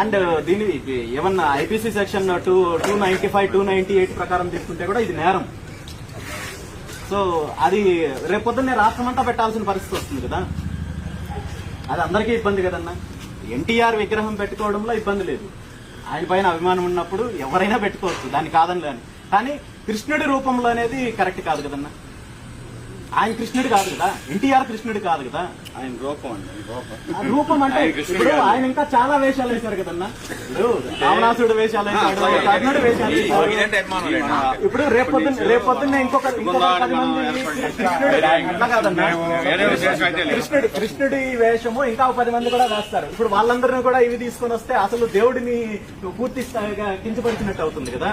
And uh, దీని ఏమన్నా IPC section two two ninety five two ninety eight ప్రకారం తీసుకుంటే కూడా ఇది నేరం. సో అది రేపొద్దున్నే రాష్ట్రం అంతా పెట్టాల్సిన పరిస్థితి వస్తుంది కదా. అది అందరికీ ఇబ్బంది కదన్నా. ఎన్టీఆర్ విగ్రహం పెట్టుకోవడంలో ఇబ్బంది లేదు. ఆయన పైన అభిమానం ఉన్నప్పుడు ఎవరైనా పెట్టుకోవచ్చు. దాన్ని కాదని కానీ కృష్ణుడి రూపంలో అనేది కరెక్ట్ కాదు కదన్నా. ఆయన కృష్ణుడు కాదు కదా? ఎన్టీఆర్ కృష్ణుడు కాదు కదా? ఆయన రూపం అండి రూపం. రూపం అంటే ఇప్పుడు. ఆయన ఇంకా చాలా వేషాలు వేశారు కదన్నా? ఇప్పుడు రావణాసుడు వేషాలు వేశాడు కర్ణుడు వేషాలు వేశాడు. ఇప్పుడు రేపొద్దున్న రేపొద్దున్న ఇంకొక ఇంకొక పది మంది కృష్ణుడు అట్లా కాదన్నా. కృష్ణుడి కృష్ణుడి వేషము ఇంకా పది మంది కూడా వేస్తారు ఇప్పుడు వాళ్ళందరినీ కూడా ఇవి తీసుకొని వస్తే అసలు దేవుడిని పూర్తి స్థాయిగా కించపరిచినట్టు అవుతుంది కదా?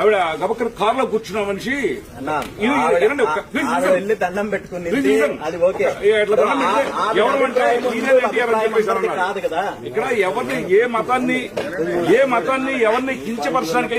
ఆవిడ గబక్కన కారులో కూర్చున్న మనిషి. వెళ్ళి దండం పెట్టుకుని. అది ఓకే ఎవరు ఇక్కడ ఎవరిని ఏ మతాన్ని ఏ మతాన్ని ఎవరిని కించపరచడానికి